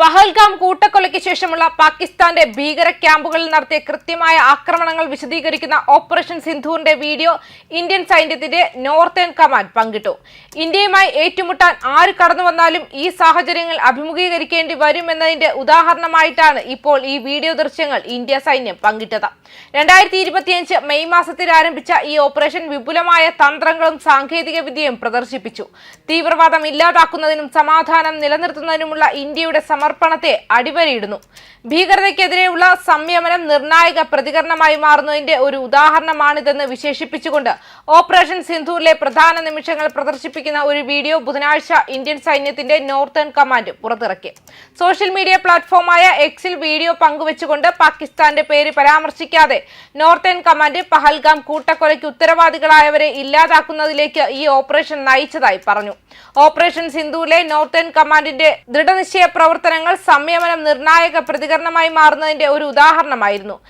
പഹൽഗാം കൂട്ടക്കൊലയ്ക്ക് ശേഷമുള്ള പാകിസ്ഥാന്റെ ഭീകര ക്യാമ്പുകളിൽ നടത്തിയ കൃത്യമായ ആക്രമണങ്ങൾ വിശദീകരിക്കുന്ന ഓപ്പറേഷൻ സിന്ധുവിന്റെ വീഡിയോ ഇന്ത്യൻ സൈന്യത്തിന്റെ നോർത്തേൺ കമാൻഡ് പങ്കിട്ടു. ഇന്ത്യയുമായി ഏറ്റുമുട്ടാൻ ആര് കടന്നു വന്നാലും ഈ സാഹചര്യങ്ങൾ അഭിമുഖീകരിക്കേണ്ടി വരുമെന്നതിന്റെ ഉദാഹരണമായിട്ടാണ് ഇപ്പോൾ ഈ വീഡിയോ ദൃശ്യങ്ങൾ ഇന്ത്യ സൈന്യം പങ്കിട്ടത്. രണ്ടായിരത്തി ഇരുപത്തിയഞ്ച് മെയ് മാസത്തിൽ ആരംഭിച്ച ഈ ഓപ്പറേഷൻ വിപുലമായ തന്ത്രങ്ങളും സാങ്കേതിക വിദ്യയും പ്രദർശിപ്പിച്ചു. തീവ്രവാദം ഇല്ലാതാക്കുന്നതിനും സമാധാനം നിലനിർത്തുന്നതിനുമുള്ള ഇന്ത്യയുടെ സമർപ്പണത്തെ അടിവരയിടുന്നു. ഭീകരതയ്ക്കെതിരെയുള്ള സംയമനം നിർണായക പ്രതികരണമായി മാറുന്നതിന്റെ ഒരു ഉദാഹരണമാണിതെന്ന് വിശേഷിപ്പിച്ചുകൊണ്ട് ഓപ്പറേഷൻ സിന്ധൂരിലെ പ്രധാന നിമിഷങ്ങൾ പ്രദർശിപ്പിക്കുന്ന ഒരു വീഡിയോ ബുധനാഴ്ച ഇന്ത്യൻ സൈന്യത്തിന്റെ നോർത്തേൺ കമാൻഡ് പുറത്തിറക്കി. സോഷ്യൽ മീഡിയ പ്ലാറ്റ്ഫോമായ എക്സിൽ വീഡിയോ പങ്കുവച്ചുകൊണ്ട് പാകിസ്ഥാന്റെ പേര് പരാമർശിക്കാതെ നോർത്തേൺ കമാൻഡ് പഹൽഗാം കൂട്ടക്കൊലയ്ക്ക് ഉത്തരവാദികളായവരെ ഇല്ലാതാക്കുന്നതിലേക്ക് ഈ ഓപ്പറേഷൻ നയിച്ചതായി പറഞ്ഞു. ഓപ്പറേഷൻ സിന്ധുവിലെ നോർത്തേൺ കമാൻഡിന്റെ ദൃഢനിശ്ചയ പ്രവർത്തനങ്ങൾ സംയമനം നിർണായക പ്രതികരണമായി മാറുന്നതിന്റെ ഒരു ഉദാഹരണമായിരുന്നു.